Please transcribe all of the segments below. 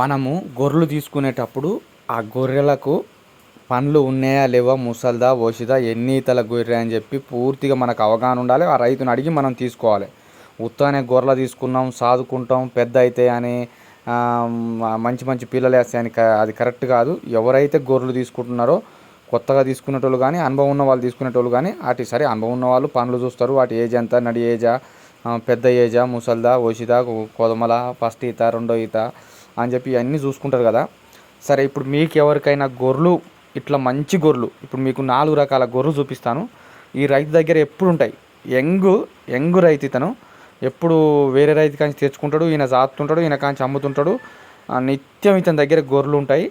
మనము గొర్రెలు తీసుకునేటప్పుడు ఆ గొర్రెలకు పండ్లు ఉన్నాయా లేవా ముసల్దా ఓషిదా ఎన్ని ఈతల గొర్రె అని చెప్పి పూర్తిగా మనకు అవగాహన ఉండాలి. ఆ రైతుని అడిగి మనం తీసుకోవాలి. ఉత్తగానే గొర్రెలు తీసుకున్నాం సాదుకుంటాం పెద్ద అయితే అని మంచి మంచి పిల్లలు వేస్తాయని అది కరెక్ట్ కాదు. ఎవరైతే గొర్రెలు తీసుకుంటున్నారో కొత్తగా తీసుకునేటోళ్ళు కానీ అనుభవం ఉన్న వాళ్ళు తీసుకునేటోళ్ళు కానీ వాటి సరే అనుభవం ఉన్న వాళ్ళు పనులు చూస్తారు. వాటి ఏజ్ ఎంత నడి ఏజా పెద్ద ఏజా ముసల్దా ఓషిదా కోదమల ఫస్ట్ ఈత రెండో ఈత అని చెప్పి అన్నీ చూసుకుంటారు కదా. సరే ఇప్పుడు మీకు ఎవరికైనా గొర్రెలు ఇట్లా మంచి గొర్రెలు ఇప్పుడు మీకు నాలుగు రకాల గొర్రెలు చూపిస్తాను. ఈ రైతు దగ్గర ఎప్పుడు ఉంటాయి? యంగ్ యంగ్ రైతు ఇతను. ఎప్పుడు వేరే రైతు కాంచి తెచ్చుకుంటాడు ఈయన సాత్తుంటాడు ఈయన కాంచి అమ్ముతుంటాడు. ఆ, నిత్యం ఇతని దగ్గర గొర్రెలు ఉంటాయి.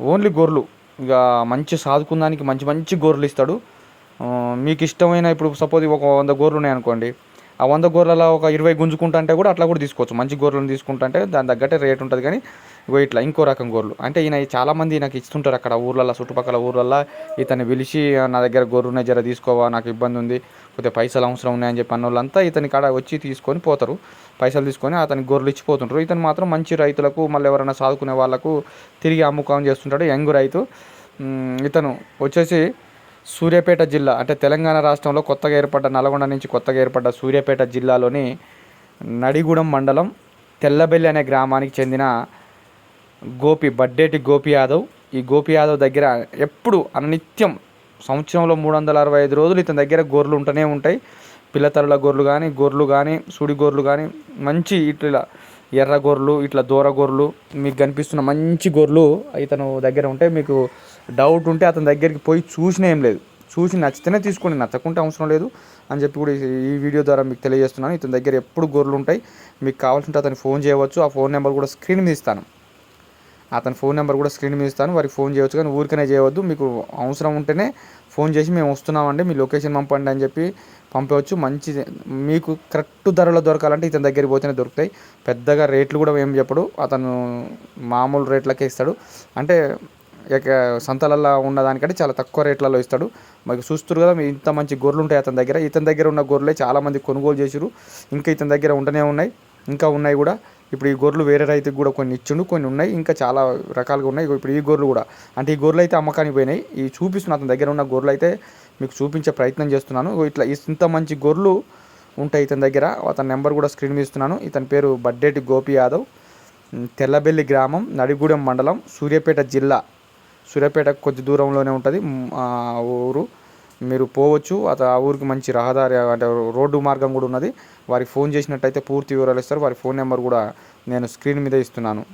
ఓన్లీ గొర్రెలు. ఇక మంచి సాదుకుందానికి మంచి మంచి గొర్రెలు ఇస్తాడు. మీకు ఇష్టమైన ఇప్పుడు సపోజ్ ఒక వంద గొర్రెలు ఉన్నాయి అనుకోండి ఆ వంద గొర్రెల ఒక ఇరవై గుంజుకుంటా అంటే కూడా అట్లా కూడా తీసుకోవచ్చు. మంచి గొర్రెలను తీసుకుంటా అంటే దాని తగ్గట్టే రేట్ ఉంటుంది కానీ ఇగో ఇట్లా ఇంకో రకం గొర్రెలు అంటే ఈయన చాలామంది నాకు ఇస్తుంటారు అక్కడ ఊర్లలో చుట్టుపక్కల ఊర్లలో. ఇతన్ని పిలిచి నా దగ్గర గొర్రె ఉన్నాయి జర తీసుకోవా నాకు ఇబ్బంది ఉంది కొద్దిగా పైసలు అవసరం ఉన్నాయని చెప్పి అన్న వాళ్ళంతా ఇతని కాడ వచ్చి తీసుకొని పోతారు. పైసలు తీసుకొని అతనికి గొర్రెలు ఇచ్చిపోతుంటారు. ఇతను మాత్రం మంచి రైతులకు మళ్ళీ ఎవరైనా సాదుకునే వాళ్ళకు తిరిగి అమ్ముకం చేస్తుంటాడు యంగ్ రైతు. ఇతను వచ్చేసి సూర్యాపేట జిల్లా అంటే తెలంగాణ రాష్ట్రంలో కొత్తగా ఏర్పడ్డ నల్గొండ నుంచి కొత్తగా ఏర్పడ్డ సూర్యాపేట జిల్లాలోని నడిగూడెం మండలం తెల్లబెల్లి అనే గ్రామానికి చెందిన గోపి బడ్డేటి గోపి యాదవ్. ఈ గోపి యాదవ్ దగ్గర ఎప్పుడు అనిత్యం సంవత్సరంలో మూడు వందల అరవై ఐదు రోజులు ఇతని దగ్గర గొర్రెలు ఉంటూనే ఉంటాయి. పిల్లతరుల గొర్రెలు కానీ గొర్రెలు కానీ సుడి గొర్రెలు కానీ మంచి ఇట్లా ఎర్ర గొర్రెలు ఇట్లా దూర గొర్రెలు మీకు కనిపిస్తున్న మంచి గొర్రెలు ఇతను దగ్గర ఉంటే మీకు డౌట్ ఉంటే అతని దగ్గరికి పోయి చూసిన ఏం లేదు. చూసి నచ్చితేనే తీసుకోండి నచ్చకుంటే అవసరం లేదు అని చెప్పి కూడా ఈ- వీడియో ద్వారా మీకు తెలియజేస్తున్నాను. ఇతని దగ్గర ఎప్పుడు గొర్రెలు ఉంటాయి మీకు కావాల్సింటే అతను ఫోన్ చేయవచ్చు. ఆ ఫోన్ నెంబర్ కూడా స్క్రీన్ మీద ఇస్తాను. అతని ఫోన్ నెంబర్ కూడా స్క్రీన్ మీద ఇస్తాను. వారికి ఫోన్ చేయవచ్చు కానీ ఊరికనే చేయవద్దు. మీకు అవసరం ఉంటేనే ఫోన్ చేసి మేము వస్తున్నామండి. మీ లొకేషన్ పంపండి అని చెప్పి పంపవచ్చు. మంచి మీకు కరెక్ట్ ధరలో దొరకాలంటే ఇతని దగ్గరికి పోతేనే దొరుకుతాయి. పెద్దగా రేట్లు కూడా ఏం చెప్పడు. అతను మామూలు రేట్లకే ఇస్తాడు. అంటే ఇక సంతలల్లో ఉన్నదానికంటే చాలా తక్కువ రేట్లలో ఇస్తాడు. మాకు చూస్తారు కదా మీ ఇంత మంచి గొర్రెలు ఉంటాయి అతని దగ్గర. ఇతని దగ్గర ఉన్న గొర్రెలే చాలామంది కొనుగోలు చేసిరు ఇంకా ఇతని దగ్గర ఉంటూనే ఉన్నాయి. ఇంకా ఉన్నాయి కూడా. ఇప్పుడు ఈ గొర్రెలు వేరే రైతుకి కూడా కొన్ని ఇచ్చిండు కొన్ని ఉన్నాయి ఇంకా చాలా రకాలుగా ఉన్నాయి. ఇప్పుడు ఈ గొర్రెలు కూడా. అంటే ఈ గొర్రెలు అయితే అమ్మకానికి పోయినాయి. ఈ చూపిస్తున్న అతని దగ్గర ఉన్న గొర్రెలు అయితే మీకు చూపించే ప్రయత్నం చేస్తున్నాను. ఇట్లా ఇంత మంచి గొర్రెలు ఉంటాయి ఇతని దగ్గర. అతని నెంబర్ కూడా స్క్రీన్ మీద ఇస్తున్నాను. ఇతని పేరు బడ్డేటి గోపి యాదవ్. తెల్లబెల్లి గ్రామం నడిగూడెం మండలం సూర్యాపేట జిల్లా. సూర్యాపేట కొద్ది దూరంలోనే ఉంటుంది. ఊరు. మీరు పోవచ్చు. అత ఆ ఊరికి మంచి రహదారి అంటే రోడ్డు మార్గం కూడా ఉన్నది. వారికి ఫోన్ చేసినట్టయితే పూర్తి వివరాలు ఇస్తారు. వారి ఫోన్ నెంబర్ కూడా నేను స్క్రీన్ మీద ఇస్తున్నాను.